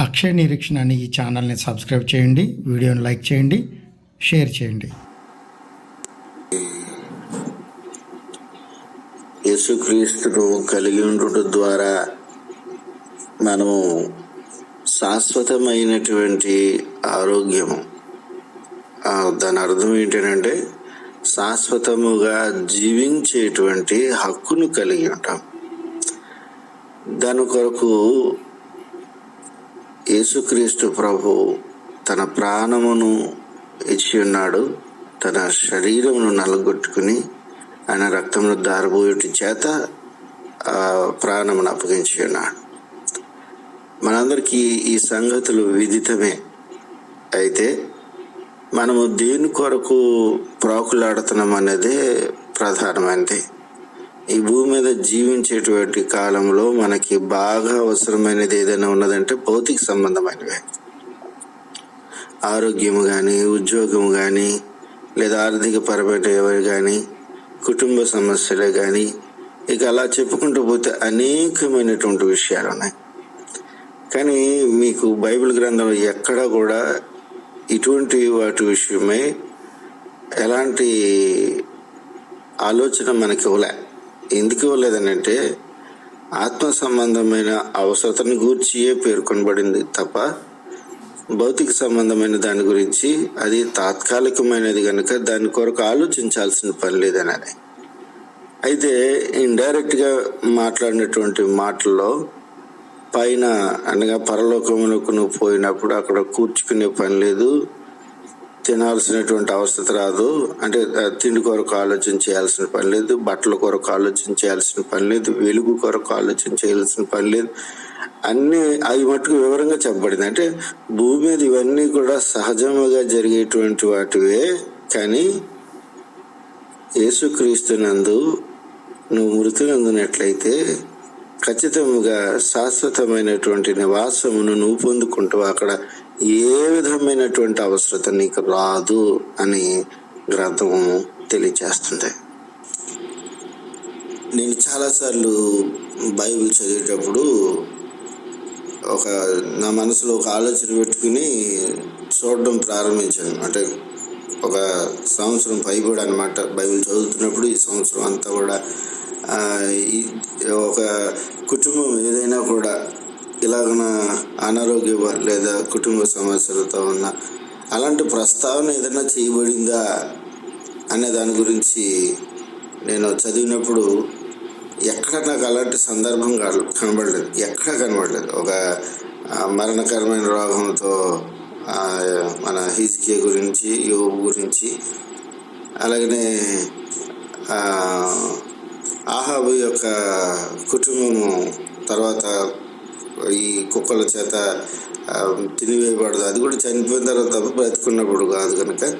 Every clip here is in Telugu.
అక్షయ నిరీక్షణ అనే ఈ ఛానల్ని సబ్స్క్రైబ్ చేయండి వీడియోని లైక్ చేయండి షేర్ చేయండి. యేసుక్రీస్తును కలిగి ఉండటం ద్వారా మనము శాశ్వతమైనటువంటి ఆరోగ్యము. దాని అర్థం ఏంటంటే శాశ్వతముగా జీవించేటువంటి హక్కును కలిగి ఉంటాం. దాని కొరకు యేసుక్రీస్తు ప్రభు తన ప్రాణమును ఇచ్చి ఉన్నాడు. తన శరీరమును నలగొట్టుకుని ఆయన రక్తమును దారబోయటి చేత ఆ ప్రాణమును అప్పగించి ఉన్నాడు. మనందరికీ ఈ సంగతులు విదితమే. అయితే మనము దేని కొరకు ప్రాకులాడుతున్నాం అనేది ప్రధానమైనది. ఈ భూమి మీద జీవించేటువంటి కాలంలో మనకి బాగా అవసరమైనది ఏదైనా ఉన్నదంటే భౌతిక సంబంధమైనవే. ఆరోగ్యము కానీ ఉద్యోగము కానీ లేదా ఆర్థిక పరమైన కానీ కుటుంబ సమస్యలే కానీ ఇక అలా చెప్పుకుంటూ పోతే అనేకమైనటువంటి విషయాలు ఉన్నాయి. కానీ మీకు బైబిల్ గ్రంథంలో ఎక్కడ కూడా ఇటువంటి వాటి విషయమై ఎలాంటి ఆలోచన మనకి ఇవ్వలే. ఎందుకు ఇవ్వలేదనంటే ఆత్మ సంబంధమైన అవసరతను గూర్చియే పేర్కొనబడింది తప్ప భౌతిక సంబంధమైన దాని గురించి అది తాత్కాలికమైనది కనుక దాని కొరకు ఆలోచించాల్సిన పని లేదని అయితే ఇండైరెక్ట్గా మాట్లాడినటువంటి మాటల్లో పైన అనగా పరలోకములకు నువ్వు పోయినప్పుడు అక్కడ కూర్చుకునే పని లేదు తినాల్సినటువంటి అవసరం రాదు. అంటే తిండి కొరకు ఆలోచన చేయాల్సిన పని లేదు. బట్టల కొరకు ఆలోచన చేయాల్సిన పని లేదు. వెలుగు కొరకు ఆలోచన చేయాల్సిన పని లేదు. అన్ని అవి మట్టుకు వివరంగా చెప్పబడింది. అంటే భూమి మీద ఇవన్నీ కూడా సహజముగా జరిగేటువంటి వాటివే. కానీ యేసుక్రీస్తునందు నువ్వు మృతి నందునట్లయితే శాశ్వతమైనటువంటి నివాసమును నువ్వు పొందుకుంటావు. అక్కడ ఏ విధమైనటువంటి అవసరత నీకు రాదు అని గ్రంథము తెలియచేస్తుంది. నేను చాలాసార్లు బైబిల్ చదివేటప్పుడు ఒక నా మనసులో ఒక ఆలోచన పెట్టుకుని చూడడం ప్రారంభించాను. అంటే ఒక సంవత్సరం పైబడి అనమాట బైబిల్ చదువుతున్నప్పుడు ఈ సంవత్సరం అంతా కూడా ఈ ఒక కుటుంబం ఏదైనా కూడా ఇలాగన అనారోగ్య లేదా కుటుంబ సమస్యలతో ఉన్న అలాంటి ప్రస్తావన ఏదైనా చేయబడిందా అనే దాని గురించి నేను చదివినప్పుడు ఎక్కడ నాకు అలాంటి సందర్భం కనబడలేదు. ఎక్కడ కనబడలేదు. ఒక మరణకరమైన రోగంతో మన హిజ్కే గురించి యోగు గురించి అలాగనే ఆహాబు యొక్క కుటుంబము తర్వాత ఈ కుక్కల చేత తినివేయబడదు. అది కూడా చనిపోయిన తర్వాత తప్ప బ్రతుకున్నప్పుడు కాదు కనుక.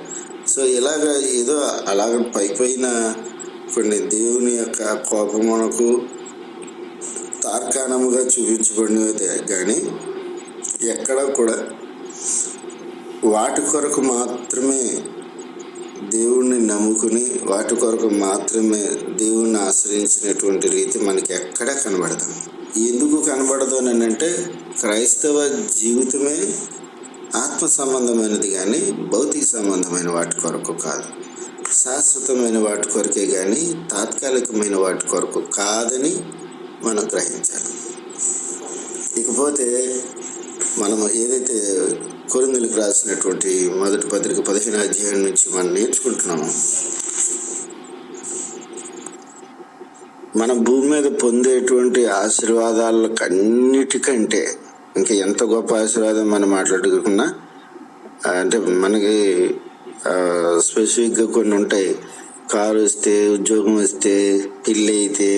సో ఇలాగ ఏదో అలాగ పై పైన కొన్ని దేవుని యొక్క కోపమునకు తార్కాణముగా చూపించబడినదే. కానీ ఎక్కడ కూడా వాటి కొరకు మాత్రమే దేవుణ్ణి నమ్ముకుని వాటి కొరకు మాత్రమే దేవుణ్ణి ఆశ్రయించినటువంటి రీతి మనకి ఎక్కడా కనబడతాము ఎందుకు కనబడదు అని అంటే క్రైస్తవ జీవితమే ఆత్మ సంబంధమైనది కానీ భౌతిక సంబంధమైన వాటి కొరకు కాదు. శాశ్వతమైన వాటి కొరకే కానీ తాత్కాలికమైన వాటి కొరకు కాదని మనం గ్రహించాలి. ఇకపోతే మనం ఏదైతే కొరిందులకు రాసినటువంటి మొదటి పత్రిక పదిహేను అధ్యాయం నుంచి మనం నేర్చుకుంటున్నామో మన భూమి మీద పొందేటువంటి ఆశీర్వాదాలకు అన్నిటికంటే ఇంకా ఎంత గొప్ప ఆశీర్వాదం మనం మాట్లాడుకున్నా అంటే మనకి స్పెసిఫిక్గా కొన్ని ఉంటాయి. కారు వస్తే ఉద్యోగం వస్తే పిల్లి అయితే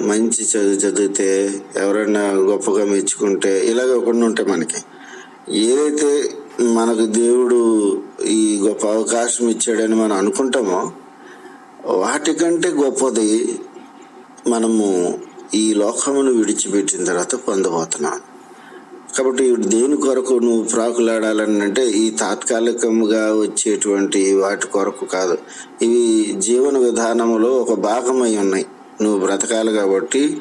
మంచి చదువు చదివితే ఎవరైనా గొప్పగా మెచ్చుకుంటే ఇలాగ కొన్ని ఉంటాయి మనకి. ఏదైతే మనకు దేవుడు ఈ గొప్ప అవకాశం ఇచ్చాడని మనం అనుకుంటామో వాటికంటే గొప్పది మనము ఈ లోకమును విడిచిపెట్టిన తర్వాత పొందబోతున్నాం. కాబట్టి దేని కొరకు నువ్వు ప్రాకులాడాలని అంటే ఈ తాత్కాలికంగా వచ్చేటువంటి వాటి కొరకు కాదు. ఇవి జీవన విధానంలో ఒక భాగమై ఉన్నాయి. నువ్వు బ్రతకాలి కాబట్టి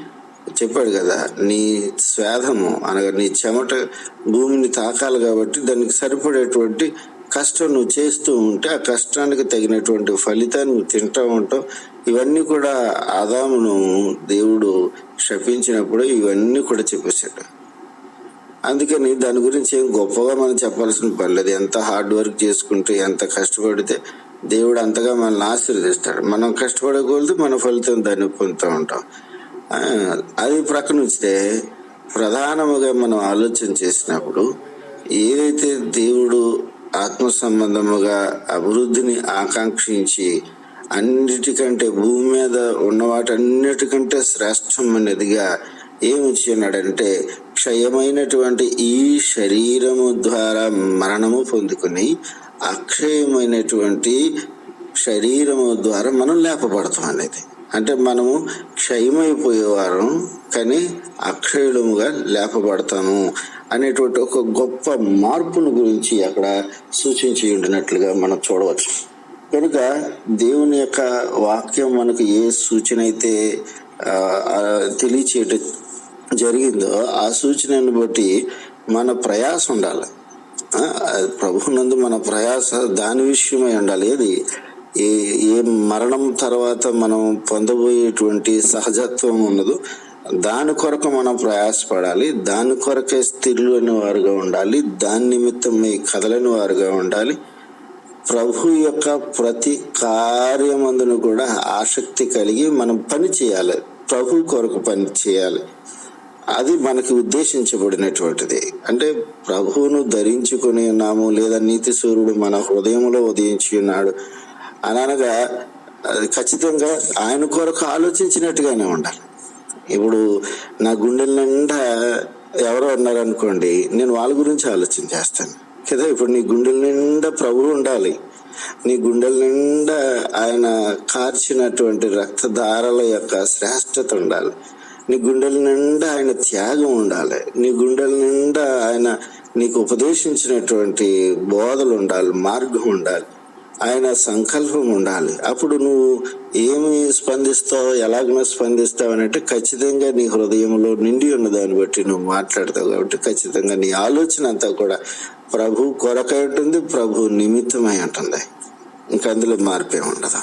చెప్పాడు కదా నీ స్వేదము అనగా నీ చెమట భూమిని తాకాలి కాబట్టి దానికి సరిపడేటువంటి కష్టం నువ్వు చేస్తూ ఉంటే ఆ కష్టానికి తగినటువంటి ఫలితాన్ని నువ్వు తింటూ ఉంటావు. ఇవన్నీ కూడా ఆదామును దేవుడు శపించినప్పుడు ఇవన్నీ కూడా చెప్పేశాడు. అందుకని దాని గురించి ఏం గొప్పగా మనం చెప్పాల్సిన పని లేదు. ఎంత హార్డ్ వర్క్ చేసుకుంటే ఎంత కష్టపడితే దేవుడు అంతగా మనల్ని ఆశీర్వదిస్తాడు. మనం కష్టపడకూడదు మన ఫలితం దాన్ని పొందుతూ ఉంటాం. అది ప్రక్కన ఉంచితే ప్రధానముగా మనం ఆలోచన చేసినప్పుడు ఏది ఆత్మ సంబంధముగా అభివృద్ధిని ఆకాంక్షించి అన్నిటికంటే భూమి మీద ఉన్న వాటన్నిటికంటే శ్రేష్టమైనదిగా ఏమి చేయనాడంటే క్షయమైనటువంటి ఈ శరీరము ద్వారా మరణము పొందుకుని అక్షయమైనటువంటి శరీరము ద్వారా మనం లేపబడతాం అనేది. అంటే మనము క్షయమైపోయేవారం కానీ అక్షయులముగా లేపబడతాము. అనేటువంటి ఒక గొప్ప మార్పును గురించి అక్కడ సూచించి ఉండినట్లుగా మనం చూడవచ్చు. కనుక దేవుని యొక్క వాక్యం మనకు ఏ సూచన అయితే తెలియచేయటం జరిగిందో ఆ సూచనను బట్టి మన ప్రయాస ఉండాలి. ప్రభునందు మన ప్రయాస దాని విషయమై ఉండాలి. ఏది? ఏ ఏ మరణం తర్వాత మనం పొందబోయేటువంటి సహజత్వం ఉన్నదో దాని కొరకు మనం ప్రయాసపడాలి దాని కొరకే స్థిరులైన వారుగా ఉండాలి దాని నిమిత్తమై కదలని వారుగా ఉండాలి. ప్రభు యొక్క ప్రతి కార్యమందును కూడా ఆసక్తి కలిగి మనం పని చేయాలి ప్రభు కొరకు పని చేయాలి. అది మనకి ఉద్దేశించబడినటువంటిది. అంటే ప్రభువును ధరించుకుని ఉన్నాము లేదా నీతి సూర్యుడు మన హృదయంలో ఉదయించి ఉన్నాడు అని అనగా అది ఖచ్చితంగా ఆయన కొరకు ఆలోచించినట్టుగానే ఉండాలి. ఇప్పుడు నా గుండెల నిండా ఎవరో ఉన్నారనుకోండి నేను వాళ్ళ గురించి ఆలోచన చేస్తాను. కదా ఇప్పుడు నీ గుండెల నిండా ప్రభువు ఉండాలి. నీ గుండెల నిండా ఆయన కార్చినటువంటి రక్తధారల యొక్క శ్రేష్టత ఉండాలి. నీ గుండెల నిండా ఆయన త్యాగం ఉండాలి. నీ గుండెల నిండా ఆయన నీకు ఉపదేశించినటువంటి బోధలు ఉండాలి మార్గం ఉండాలి. ఆయన సంకల్పం ఉండాలి. అప్పుడు నువ్వు ఏమి స్పందిస్తావు? ఎలాగనో స్పందిస్తావు అని అంటే ఖచ్చితంగా నీ హృదయంలో నిండి ఉన్న దాన్ని బట్టి నువ్వు మాట్లాడతావు కాబట్టి ఖచ్చితంగా నీ ఆలోచన అంతా కూడా ప్రభు కొరకై ఉంటుంది ప్రభు నిమిత్తమై ఉంటుంది. ఇంకా అందులో మార్పే ఉండదు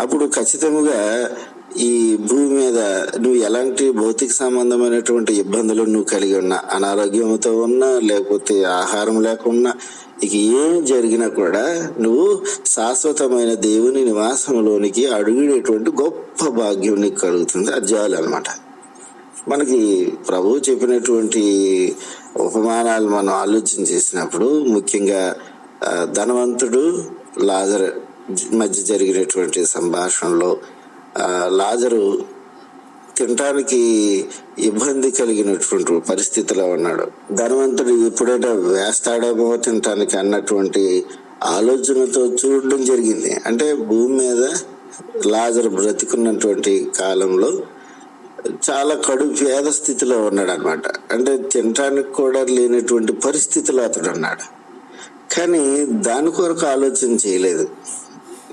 అప్పుడు ఖచ్చితంగా ఈ భూమి మీద నువ్వు ఎలాంటి భౌతిక సంబంధమైనటువంటి ఇబ్బందులు నువ్వు కలిగి ఉన్నా అనారోగ్యంతో ఉన్నా లేకపోతే ఆహారం లేకున్నా ఇక ఏం జరిగినా కూడా నువ్వు శాశ్వతమైన దేవుని నివాసంలోనికి అడుగుడేటువంటి గొప్ప భాగ్యం నీకు కలుగుతుంది. అది చాలు అనమాట మనకి ప్రభు చెప్పినటువంటి ఉపమానాలు మనం ఆలోచన చేసినప్పుడు ముఖ్యంగా ధనవంతుడు లాజర్ మధ్య జరిగినటువంటి సంభాషణలో లాజరు తినటానికి ఇబ్బంది కలిగినటువంటి పరిస్థితిలో ఉన్నాడు. ధనవంతుడు ఎప్పుడైనా వేస్తాడేమో తినటానికి అన్నటువంటి ఆలోచనతో చూడడం జరిగింది. అంటే భూమి మీద లాజర్ బ్రతికున్నటువంటి కాలంలో చాలా కడు పేద స్థితిలో ఉన్నాడు అనమాట అంటే తినటానికి కూడా లేనటువంటి పరిస్థితిలో అతడు ఉన్నాడు. కానీ దాని కొరకు ఆలోచన చేయలేదు.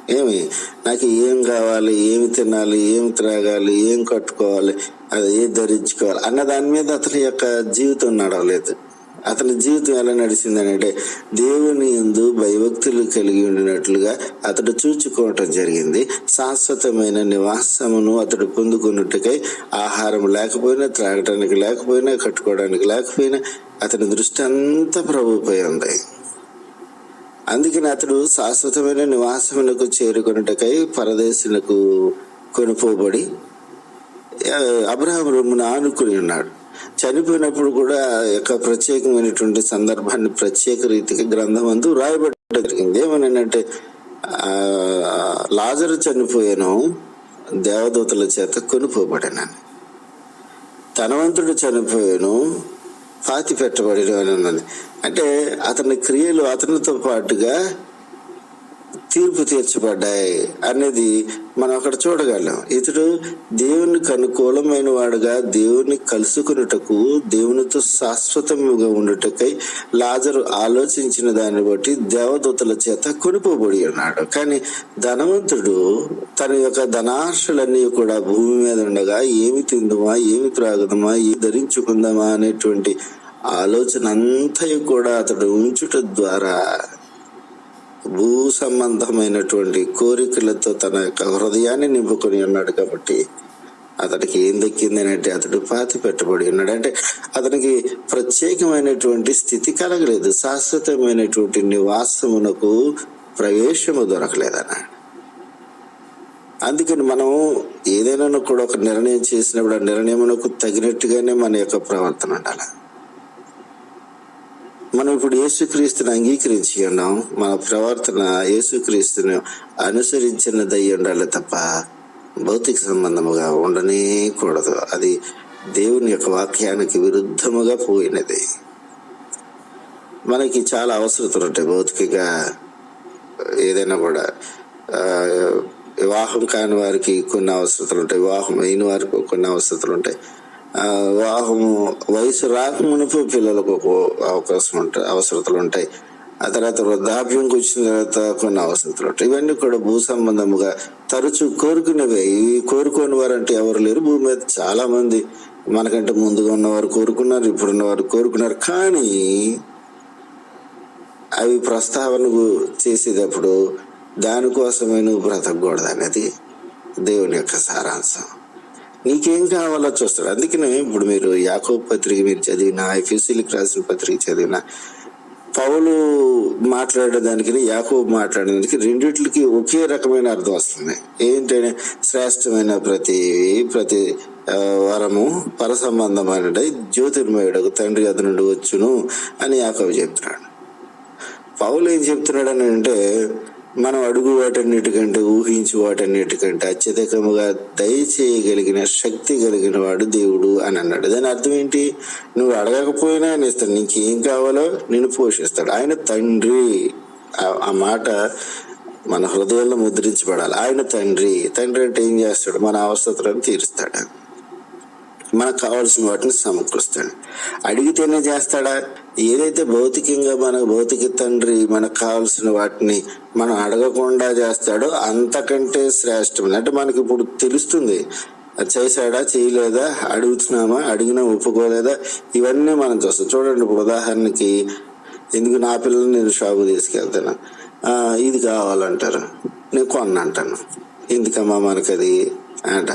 ఏమి? నాకు ఏం కావాలి ఏమి తినాలి ఏం త్రాగాలి ఏం కట్టుకోవాలి అది ఏ ధరించుకోవాలి అన్న దాని మీద అతని యొక్క జీవితం నడవలేదు. అతని జీవితం ఎలా నడిచిందని అంటే దేవుని ఎందు భయభక్తులు కలిగి ఉండినట్లుగా అతడు చూచుకోవటం జరిగింది. శాశ్వతమైన నివాసమును అతడు పొందుకున్నట్టుకై ఆహారం లేకపోయినా త్రాగటానికి లేకపోయినా కట్టుకోవడానికి లేకపోయినా అతని దృష్టి అంతా ప్రభుపై ఉంది. అందుకని అతడు శాశ్వతమైన నివాసమునకు చేరుకొనుటకై పరదేశులకు కొనుపోబడి అబ్రహం రొమ్మును ఆనుకుని ఉన్నాడు. చనిపోయినప్పుడు కూడా యొక్క ప్రత్యేకమైనటువంటి సందర్భాన్ని ప్రత్యేక రీతిగా గ్రంథం అందు రాయబడ్డ జరిగింది. ఏమనంటే ఆ, లాజరు చనిపోయాను దేవదూతల చేత కొనుపోబడినాను. ధనవంతుడు చనిపోయాను పాతి పెట్టబడిన అని ఉన్నది అంటే అతని క్రియలు అతనితో పాటుగా తీర్పు తీర్చబడ్డాయి అనేది మనం అక్కడ చూడగలం. ఇతడు దేవునికి అనుకూలమైన వాడుగా దేవుని కలుసుకున్నటకు దేవునితో శాశ్వతంగా ఉండుటకై లాజరు ఆలోచించిన దాన్ని బట్టి దేవదూతల చేత కొనిపోబడి ఉన్నాడు. కానీ ధనవంతుడు తన యొక్క ధనాశలన్నీ కూడా భూమి మీద ఉండగా ఏమి తిందుమా ఏమి త్రాగుదమా ఏమి ధరించుకుందామా అనేటువంటి ఆలోచన అంతయు కూడా అతడు ఉంచుట ద్వారా భూ సంబంధమైనటువంటి కోరికలతో తన యొక్క హృదయాన్ని నింపుకొని ఉన్నాడు కాబట్టి అతడికి ఏం దక్కింది అంటే అతడు పాతి పెట్టబడి ఉన్నాడు. అంటే అతనికి ప్రత్యేకమైనటువంటి స్థితి కలగలేదు. శాశ్వతమైనటువంటి నివాసమునకు ప్రవేశము దొరకలేదన్నాడు అందుకని మనం ఏదైనా కూడా ఒక నిర్ణయం చేసినప్పుడు ఆ నిర్ణయమునకు తగినట్టుగానే మన యొక్క ప్రవర్తన ఉండాలి. మనం ఇప్పుడు యేసుక్రీస్తుని అంగీకరించి ఉన్నాం మన ప్రవర్తన యేసుక్రీస్తుని అనుసరించినదై ఉండాలి తప్ప భౌతిక సంబంధముగా ఉండనే కూడదు. అది దేవుని యొక్క వాక్యానికి విరుద్ధముగా పోయినది. మనకి చాలా అవసరతలు ఉంటాయి భౌతికంగా. ఏదైనా కూడా వివాహం కాని వారికి కొన్ని అవసరతలు ఉంటాయి. వివాహం అయిన వారికి కొన్ని అవసరతలు ఉంటాయి. వాహము వయసు రాకమునుపు పిల్లలకు ఒక అవకాశం ఉంటాయి అవసరతలు ఉంటాయి. ఆ తర్వాత వృద్ధాప్యంకి వచ్చిన తర్వాత కొన్ని అవసరతలు ఉంటాయి. ఇవన్నీ కూడా భూ సంబంధముగా తరచు కోరుకునేవే. ఇవి కోరుకోని వారంటే ఎవరు లేరు. భూమి మీద చాలా మంది మనకంటే ముందుగా ఉన్నవారు కోరుకున్నారు ఇప్పుడున్న వారు కోరుకున్నారు. కానీ అవి ప్రస్తావనకు చేసేటప్పుడు దానికోసమే నువ్వు బ్రతకూడదు అనేది దేవుని యొక్క సారాంశం. నీకేం కావాలో చూస్తాడు. అందుకనే ఇప్పుడు మీరు యాకో పత్రిక మీరు చదివిన ఎఫ్యూసీలకు రాసిన పత్రిక చదివిన పౌలు మాట్లాడేదానికి యాకో మాట్లాడేదానికి రెండిట్లకి ఒకే రకమైన అర్థం వస్తుంది. ఏంటంటే శ్రేష్టమైన ప్రతి ప్రతి వరము పర సంబంధమైన జ్యోతిర్మయుడు తండ్రి అతను నుండి వచ్చును అని యాకవి చెప్తున్నాడు. పౌలు ఏం చెప్తున్నాడు అని అంటే మనం అడుగు వాటన్నిటికంటే ఊహించి వాటన్నిటికంటే అత్యధికముగా దయచేయగలిగిన శక్తి కలిగిన వాడు దేవుడు అని అన్నాడు. దాని అర్థం ఏంటి? నువ్వు అడగకపోయినా ఆయన ఇస్తాడు నీకేం కావాలో నేను పోషిస్తాడు. ఆయన తండ్రి. ఆ- ఆ మాట మన హృదయంలో ముద్రించబడాలి. ఆయన తండ్రి. తండ్రి అంటే ఏం చేస్తాడు? మన అవసరాలను తీరుస్తాడు. మనకు కావాల్సిన వాటిని సమకూరుస్తాడు. అడిగితేనే చేస్తాడా? ఏదైతే భౌతికంగా మన భౌతిక తండ్రి మనకు కావాల్సిన వాటిని మనం అడగకుండా చేస్తాడో అంతకంటే శ్రేష్టం. అంటే మనకి ఇప్పుడు తెలుస్తుంది చేశాడా చేయలేదా అడుగుతున్నామా అడిగినా ఒప్పుకోలేదా ఇవన్నీ మనం చూస్తాం. చూడండి ఇప్పుడు ఉదాహరణకి ఎందుకు నా పిల్లల్ని నేను షాపు తీసుకెళ్తాను? ఇది కావాలంటారు. నేను కొన్నంటాను. అంటాను ఎందుకమ్మా అది అంట.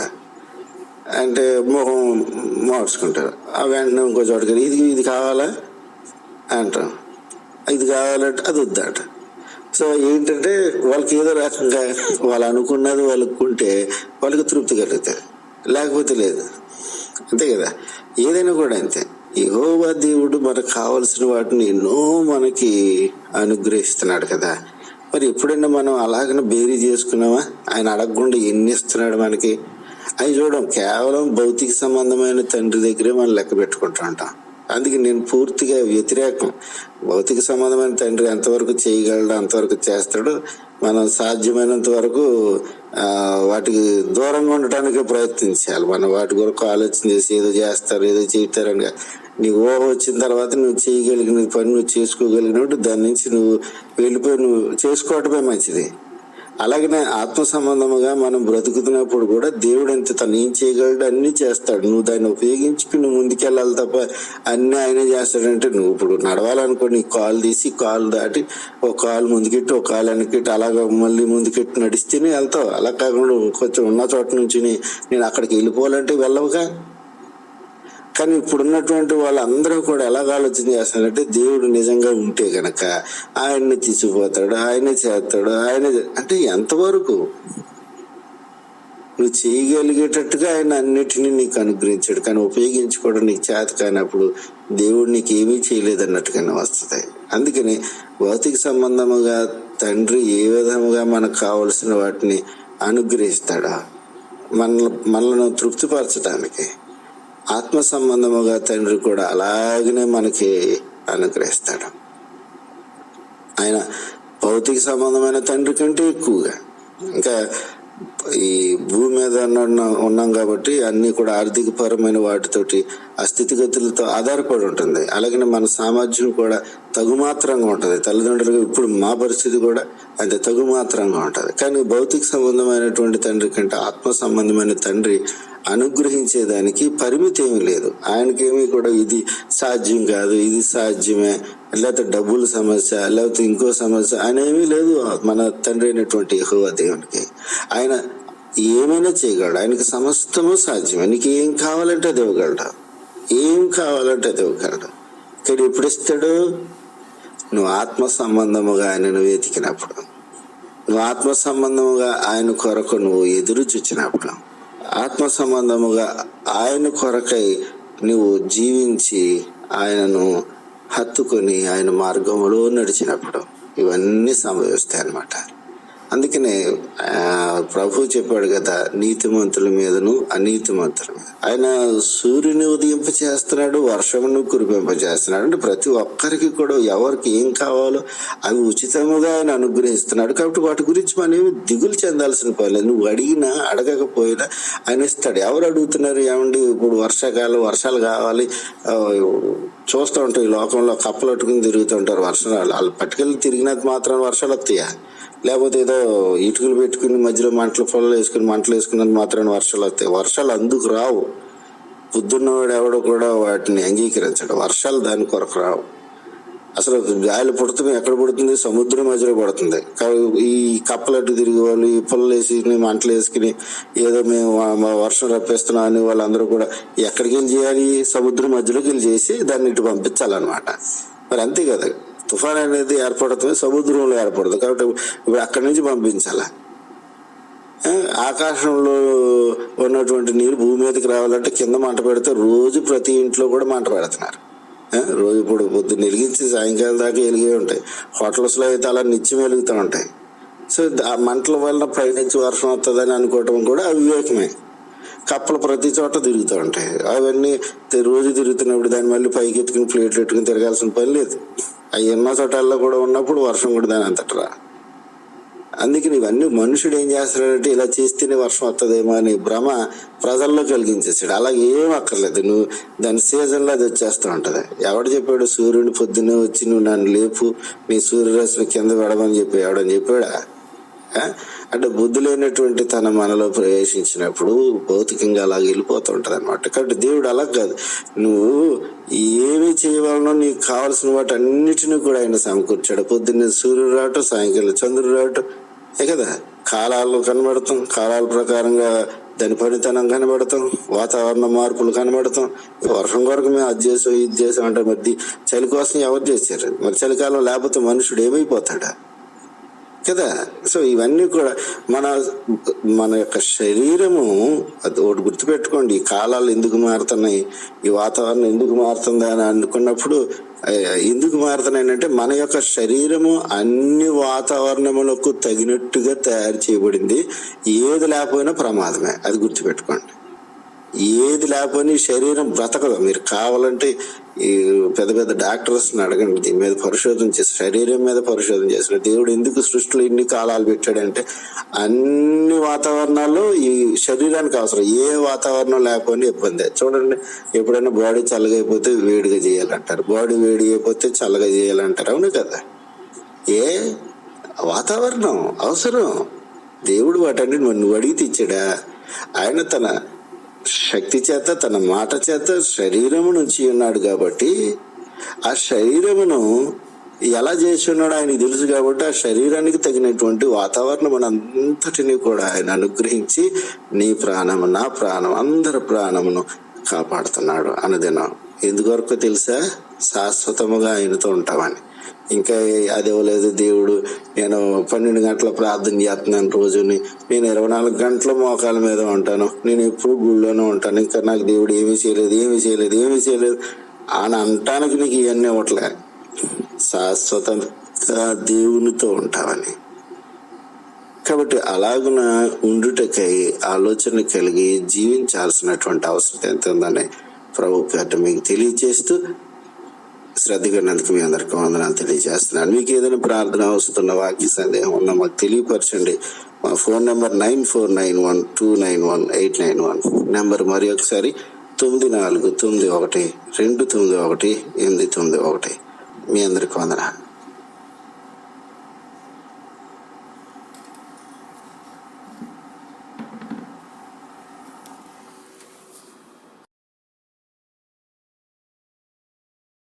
అంటే మొహం మార్చుకుంటారు. ఆ వెంటనే ఇంకో చోటుకి ఇది ఇది కావాలా? అంటాం. ఇది కావాలంటే అది వద్దంట. సో ఏంటంటే వాళ్ళకి ఏదో రకంగా వాళ్ళు అనుకున్నది వాళ్ళకు ఉంటే వాళ్ళకి తృప్తి కలుగుతుంది లేకపోతే లేదు. అంతే కదా? ఏదైనా కూడా అంతే. యహోవా దేవుడు మనకు కావలసిన వాటిని ఎన్నో మనకి అనుగ్రహిస్తున్నాడు కదా. మరి ఎప్పుడైనా మనం అలాగనే బేరీ చేసుకున్నామా? ఆయన అడగకుండా ఎన్ని ఇస్తున్నాడు మనకి? అవి చూడడం కేవలం భౌతిక సంబంధమైన తండ్రి దగ్గరే మనం లెక్క పెట్టుకుంటూ ఉంటాం. అందుకే నేను పూర్తిగా వ్యతిరేకం. భౌతిక సంబంధమైన తండ్రి ఎంతవరకు చేయగలడో అంతవరకు చేస్తాడు మనం సాధ్యమైనంత వరకు వాటికి దూరంగా ఉండటానికి ప్రయత్నించాలి. మనం వాటి కొరకు ఆలోచన చేసి ఏదో చేస్తారు ఏదో చేస్తారని నీ ఊహ వచ్చిన తర్వాత నువ్వు చేయగలిగిన పని నువ్వు చేసుకోగలిగినప్పుడు దాని నుంచి నువ్వు వెళ్ళిపోయి నువ్వు చేసుకోవటమే మంచిది. అలాగనే ఆత్మ సంబంధముగా మనం బ్రతుకుతున్నప్పుడు కూడా దేవుడు ఎంత తను ఏం చేయగలడు అన్ని చేస్తాడు. నువ్వు దాన్ని ఉపయోగించుకుని నువ్వు ముందుకెళ్ళాలి తప్ప అన్ని ఆయనే చేస్తాడంటే నువ్వు ఇప్పుడు నడవాలనుకో కాలు తీసి కాలు దాటి ఒక కాలు ముందుకెట్టి ఒక కాలు వెనకెట్టి అలాగ మళ్ళీ ముందుకెట్టి నడిస్తేనే వెళ్తావు. అలా కాకుండా కొంచెం ఉన్న చోట నుంచి నేను అక్కడికి వెళ్ళిపోవాలంటే వెళ్ళవుగా? కానీ ఇప్పుడున్నటువంటి వాళ్ళందరూ కూడా ఎలాగ ఆలోచన చేస్తున్నారంటే దేవుడు నిజంగా ఉంటే గనక ఆయన్ని తీసుకుపోతాడు ఆయనే చేస్తాడు ఆయన అంటే ఎంతవరకు? నువ్వు చేయగలిగేటట్టుగా ఆయన అన్నిటినీ నీకు అనుగ్రహించాడు. కానీ ఉపయోగించుకోవడం నీకు చేత కానప్పుడు దేవుడు నీకు ఏమీ చేయలేదన్నట్టుగానే వస్తుంది. అందుకని భౌతిక సంబంధముగా తండ్రి ఏ విధముగా మనకు కావలసిన వాటిని అనుగ్రహిస్తాడా? మన మనల్ని తృప్తిపరచడానికి ఆత్మ సంబంధముగా తండ్రి కూడా అలాగనే మనకి అనుగ్రహిస్తాడు. ఆయన భౌతిక సంబంధమైన తండ్రి కంటే ఎక్కువగా. ఇంకా ఈ భూమి మీద ఉన్నాం కాబట్టి అన్ని కూడా ఆర్థిక పరమైన వాటితోటి ఆ స్థితిగతులతో ఆధారపడి ఉంటుంది. అలాగనే మన సామర్థ్యం కూడా తగుమాత్రంగా ఉంటుంది. తల్లిదండ్రులకు ఇప్పుడు మా పరిస్థితి కూడా అంతే తగుమాత్రంగా ఉంటుంది. కానీ భౌతిక సంబంధమైనటువంటి తండ్రి కంటే ఆత్మ సంబంధమైన తండ్రి అనుగ్రహించేదానికి పరిమితి ఏమీ లేదు. ఆయనకేమీ కూడా ఇది సాధ్యం కాదు ఇది సాధ్యమే లేకపోతే డబ్బుల సమస్య లేకపోతే ఇంకో సమస్య అనేమీ లేదు మన తండ్రి అయినటువంటి యెహోవా దేవునికి. ఆయన ఏమైనా చేయగలడు. ఆయనకి సమస్తము సాధ్యమే. నీకు ఏం కావాలంటే అది ఇవ్వగలడు. ఏం కావాలంటే అది ఇవ్వగలడు. ఇక్కడ ఎప్పుడు ఇస్తాడు? నువ్వు ఆత్మ సంబంధముగా ఆయనను వెతికినప్పుడు. నువ్వు ఆత్మ సంబంధముగా ఆయన కొరకు నువ్వు ఎదురు చూచినప్పుడు. ఆత్మ సంబంధముగా ఆయన కొరకై నువ్వు జీవించి ఆయనను హత్తుకొని ఆయన మార్గంలో నడిచినప్పుడు ఇవన్నీ సంభవిస్తాయి అన్నమాట అందుకనే ప్రభు చెప్పాడు కదా నీతిమంతుల మీదను అనీతిమంతుల మీద. ఆయన సూర్యుని ఉదయింప చేస్తున్నాడు వర్షమును కురిపింప చేస్తున్నాడు. అంటే ప్రతి ఒక్కరికి కూడా ఎవరికి ఏం కావాలో అవి ఉచితముగా ఆయన అనుగ్రహిస్తున్నాడు. కాబట్టి వాటి గురించి మనం ఏమి దిగులు చెందాల్సిన పని నువ్వు అడిగినా అడగకపోయినా ఆయన ఇస్తాడు. ఎవరు అడుగుతున్నారు ఏమండి ఇప్పుడు వర్షాకాలం వర్షాలు కావాలి. చూస్తూ ఉంటాం ఈ లోకంలో కప్పలు తిరుగుతూ ఉంటారు వర్షాలు. వాళ్ళు పట్టుకెళ్ళి తిరిగినంత మాత్రం వర్షాలు వస్తాయా? లేకపోతే ఏదో ఇటుకలు పెట్టుకుని మధ్యలో మంటలు పొలాలు వేసుకుని మంటలు వేసుకున్నంత మాత్రమే వర్షాలు వస్తాయి. వర్షాలు అందుకు రావు. పొద్దున్నవాడు ఎవడో కూడా వాటిని అంగీకరించడు. వర్షాలు దాని కొరకు రావు. అసలు గాలి పుడుతుంది ఎక్కడ పుడుతుంది? సముద్రం మధ్యలో పడుతుంది. ఈ ఈ కప్పలట్టు తిరిగి వాళ్ళు ఈ పుల్లలు వేసి మంటలు వేసుకుని ఏదో మేము మా వర్షం రప్పిస్తున్నాం అని వాళ్ళందరూ కూడా ఎక్కడికి వెళ్ళి చేయాలి? సముద్రం మధ్యలోకి వెళ్ళి చేసి దాన్ని ఇటు పంపించాలన్నమాట. మరి అంతే కదా. తుఫాన్ అనేది ఏర్పడుతుంది సముద్రంలో ఏర్పడుతుంది కాబట్టి ఇప్పుడు అక్కడి నుంచి పంపించాలా. ఆకాశంలో ఉన్నటువంటి నీరు భూమి మీదకి రావాలంటే కింద మంట పెడితే రోజు ప్రతి ఇంట్లో కూడా మంట పెడుతున్నారు. రోజు ఇప్పుడు పొద్దున్న వెలిగించి సాయంకాలం దాకా వెలిగే ఉంటాయి. హోటల్స్లో అయితే అలా నిత్యం వెలుగుతూ ఉంటాయి. సో ఆ మంటల వల్ల పైనుంచి వర్షం వస్తుందని అనుకోవటం కూడా అవివేకమే. కప్పలు ప్రతి చోట తిరుగుతూ ఉంటాయి. అవన్నీ రోజు తిరుగుతున్నప్పుడు దాన్ని మళ్ళీ పైకి ఎత్తుకుని ప్లేట్లు ఎట్టుకుని తిరగాల్సిన పని లేదు. అవి ఉన్న చోటల్లో కూడా ఉన్నప్పుడు వర్షం కూడా దాని అంతటరా అందుకని ఇవన్నీ మనుషుడు ఏం చేస్తాడంటే ఇలా చేస్తేనే వర్షం వస్తుందేమో అని భ్రమ ప్రజల్లో కలిగించేసాడు. అలాగే ఏం అక్కర్లేదు. నువ్వు దాని సీజన్లో అది వచ్చేస్తూ ఉంటుంది. ఎవడు చెప్పాడు సూర్యుని పొద్దున్నే వచ్చి నువ్వు నన్ను లేపు నీ సూర్యరశ్మి కింద పెడమని చెప్పి ఎవడని చెప్పాడా? అంటే బుద్ధి లేనటువంటి తన మనలో ప్రవేశించినప్పుడు భౌతికంగా అలాగ వెళ్ళిపోతూ ఉంటది అనమాట కాబట్టి దేవుడు అలా కాదు. నువ్వు ఏమి చేయవాలనో నీకు కావాల్సిన వాటి అన్నిటిని కూడా ఆయన సమకూర్చాడు. పొద్దున్నే సూర్యుడు రావటం సాయంకాలం చంద్రుడు రావటం. ఏ కదా? కాలాలు కనబడతాం. కాలాల ప్రకారంగా దాని పనితనం కనబడతాం. వాతావరణ మార్పులు కనబడతాం. వర్షం కొరకు మేము అది చేసాం ఇది చేసాం అంటే మరి చలి కోసం ఎవరు చేశారు? మరి చలికాలం లేకపోతే మనుషుడు ఏమైపోతాడా? కదా? సో ఇవన్నీ కూడా మన మన యొక్క శరీరము అది ఒకటి గుర్తుపెట్టుకోండి. ఈ కాలాలు ఎందుకు మారుతున్నాయి? ఈ వాతావరణం ఎందుకు మారుతుంది అని అనుకున్నప్పుడు ఎందుకు మారుతున్నాయి అంటే మన యొక్క శరీరము అన్ని వాతావరణములకు తగినట్టుగా తయారు చేయబడింది. ఏది లేకపోయినా ప్రమాదమే. అది గుర్తుపెట్టుకోండి. ఏది లేకపోయినా శరీరం బ్రతకదు. మీరు కావాలంటే ఈ పెద్ద పెద్ద డాక్టర్స్ అడగండి. దీని మీద పరిశోధన చేసి శరీరం మీద పరిశోధన చేసిన దేవుడు ఎందుకు సృష్టిలో ఇన్ని కాలాలు పెట్టాడంటే అన్ని వాతావరణాల్లో ఈ శరీరానికి అవసరం. ఏ వాతావరణం లేకపోయినా ఇబ్బంది. చూడండి ఎప్పుడైనా బాడీ చల్లగా అయిపోతే వేడిగా చేయాలంటారు. బాడీ వేడి అయిపోతే చల్లగా చేయాలంటారు. అవును కదా? ఏ? వాతావరణం అవసరం. దేవుడు వాటన్ని నువ్వు అడిగి ఇచ్చాడా ఆయన తన శక్తి చేత తన మాట చేత శరీరము నుంచి ఉన్నాడు కాబట్టి ఆ శరీరమును ఎలా చేసి ఉన్నాడో ఆయనకు తెలుసు కాబట్టి ఆ శరీరానికి తగినటువంటి వాతావరణం అంతటిని కూడా ఆయన అనుగ్రహించి నీ ప్రాణము నా ప్రాణం అందరి ప్రాణమును కాపాడుతున్నాడు అన్నదినం ఎందువరకు తెలుసా? శాశ్వతముగా ఆయనతో ఉంటామని. ఇంకా అది ఇవ్వలేదు దేవుడు. నేను పన్నెండు గంటల ప్రార్థన చేస్తున్నాను రోజుని. నేను ఇరవై నాలుగు గంటల మోకాల మీద ఉంటాను. నేను ఎప్పుడు గుళ్ళోనే ఉంటాను. ఇంకా నాకు దేవుడు ఏమీ చేయలేదు ఏమీ చేయలేదు ఏమీ చేయలేదు అని అంటానికి నీకు ఇవన్నీ ఇవ్వట్లే. శాశ్వతంగా దేవునితో ఉంటామని కాబట్టి అలాగున ఉండుటకై ఆలోచన కలిగి జీవించాల్సినటువంటి అవసరం ఎంత ఉందని ప్రభు పేట మీకు తెలియజేస్తూ శ్రద్ధగా నందుకు మీ అందరికీ వందనాలు తెలియజేస్తున్నాను. మీకు ఏదైనా ప్రార్థన అవసరం వాక్య సందేహం ఉన్నా మాకు తెలియపరచండి. మా phone number nine four nine one two nine one eight nine one. Number మరి ఒకసారి తొమ్మిది నాలుగు తొమ్మిది ఒకటి రెండు తొమ్మిది ఒకటి ఎనిమిది తొమ్మిది ఒకటి. మీ అందరికీ వందనాలు.